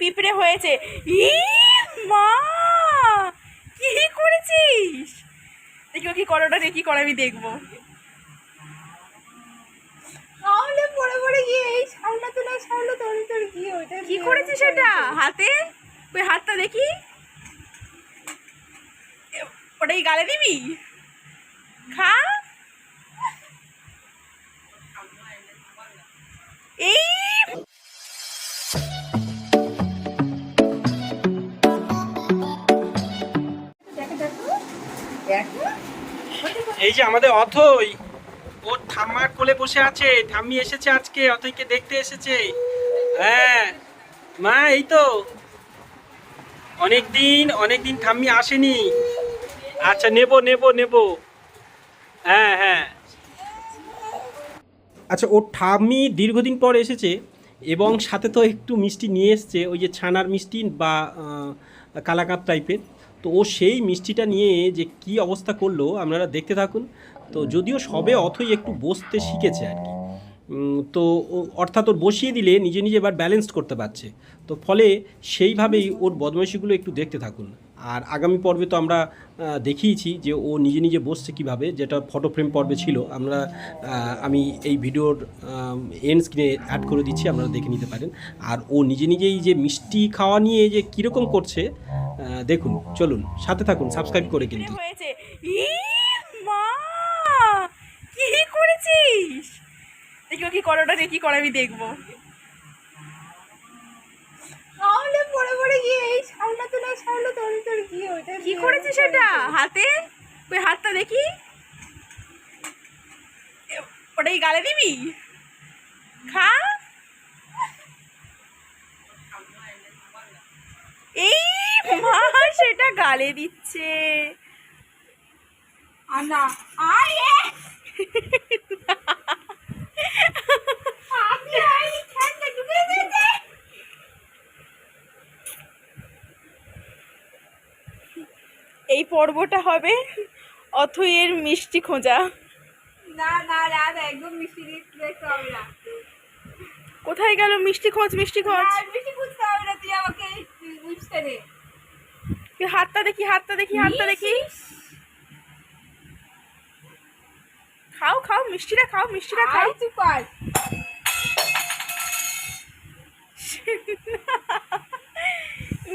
পিঁপড়ে হয়েছে। ই মা কি করেছিস? দেখি ও কি করোটা দেখি করে আমি দেখব। তাহলে গিয়ে এই না তোর কি ওইটা কি করেছিস এটা? হাতে? ওই হাতটা দেখি। ওটাই গালে দিবি? খা। এই এই যে আমাদের অথই ওর ঠাম্মার কোলে বসে আছে, ঠাম্মি এসেছে আজকে, অথইকে দেখতে এসেছে। হ্যাঁ মা, এই তো। অনেকদিন অনেকদিন ঠাম্মি আসেনি। আচ্ছা নেব নেব নেব। হ্যাঁ হ্যাঁ। আচ্ছা ওর ঠাম্মি দীর্ঘদিন পর এসেছে। এবং সাথে তো একটু মিষ্টি নিয়ে এসছে, ওই যে ছানার মিষ্টি বা কালাকাঁদ টাইপের তো ও সেই মিষ্টিটা নিয়ে যে কি অবস্থা করল, আপনারা দেখতে থাকুন। তো যদিও সবে অথই একটু বসতে শিখেছে আর কি। তো অর্থাৎ ওর বসিয়ে দিলে নিজে নিজে এবার ব্যালেন্সড করতে পারছে। তো ফলে সেইভাবেই ওর বদমাইশিগুলো একটু দেখতে থাকুন। আর আগামী পর্বে তো আমরা দেখিয়েছি যে ও নিজে নিজে বসছে কীভাবে যেটা ফটো ফ্রেম পর্বে ছিল। আমরা আমি এই ভিডিওর এন্ড স্ক্রিনে অ্যাড করে দিচ্ছি আপনারা দেখে নিতে পারেন। আর ও নিজে নিজেই যে মিষ্টি খাওয়া নিয়ে যে কীরকম করছে দেখুন চলুন সাথে থাকুন সাবস্ক্রাইব করে কিন্তু। হয়েছে? কি করেছিস? দেখি কি করোটা দেখি করে আমি দেখব। কি করেছিস এটা? হাতে? ওই হাতটা দেখি। ওটাই গালে দিবি? খা। এই মা সেটা গালে দিচ্ছে। আনা আরে! আমি আই ঠান্ডা ঢুকে এই পর্বটা হবে অথইয়ের মিষ্টি খোঁজা। না না রাত একদম মিষ্টি দেখতে হবে না। কোথায় গেল মিষ্টি খোঁজ মিষ্টি খোঁজ? আর বেশি বুঝতে হবে না তুই আমাকে বুঝতে দে। হাতটা দেখি হাতটা দেখি হাতটা দেখি। খাও খাও মিষ্টিটা খাও মিষ্টিটা খাও। তুই কর।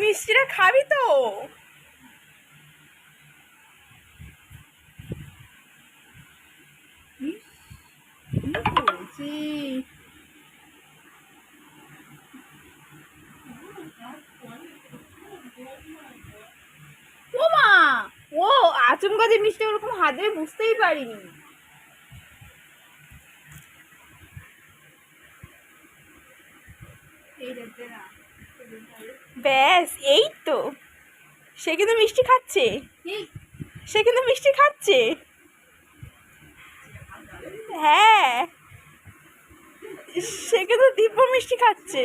মিষ্টিটা খাবি তো বলছি ও মা ও আচমকা যে মিষ্টি ওরকম হাত বুঝতেই পারিনি। ব্যাস এই তো। সে কিন্তু মিষ্টি খাচ্ছে। সে কিন্তু মিষ্টি খাচ্ছে। হ্যাঁ। সে কিন্তু দিব্য মিষ্টি খাচ্ছে।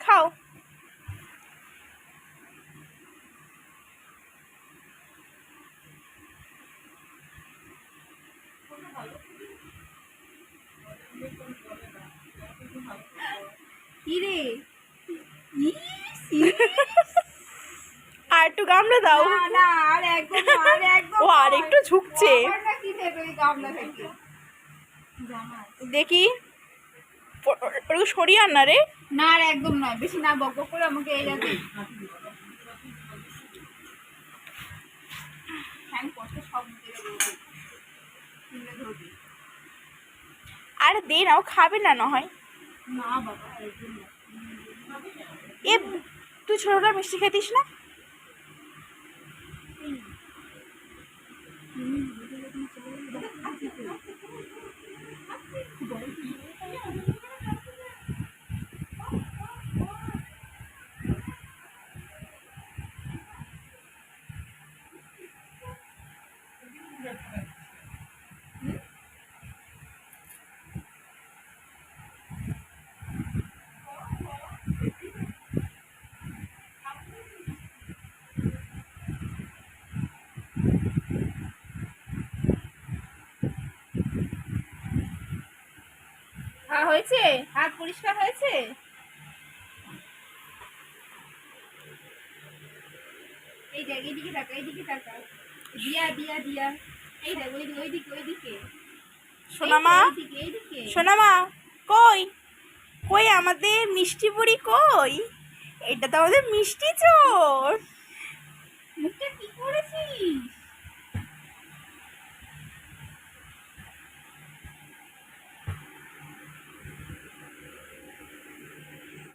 খাও। কি রে আর একটু গামলা দাও। না আর একদম আর একদম ও আর একটু ঝুঁকছে। দেখি। ও- ও- ওটা সরিয়ে আন না রে। না আর একদম নয়। বেশি না বক করে আমাকে এই যাতে হ্যাং সব আর দে নাও খাবে না না হয় না। বাবা এ তুই ছোটটা মিষ্টি খেতিস না? হ্যাঁ হয়েছে? হাত পরিষ্কার হয়েছে? এই দেখ এইদিকে এইদিকে দিয়া দিয়া দিয়া। এই দেখ ওই ওইদিকে ওইদিকে। সোনামা সোনামা কই? কই আমাদের মিষ্টি বুড়ি কই? এটা তো আমাদের মিষ্টি চোর।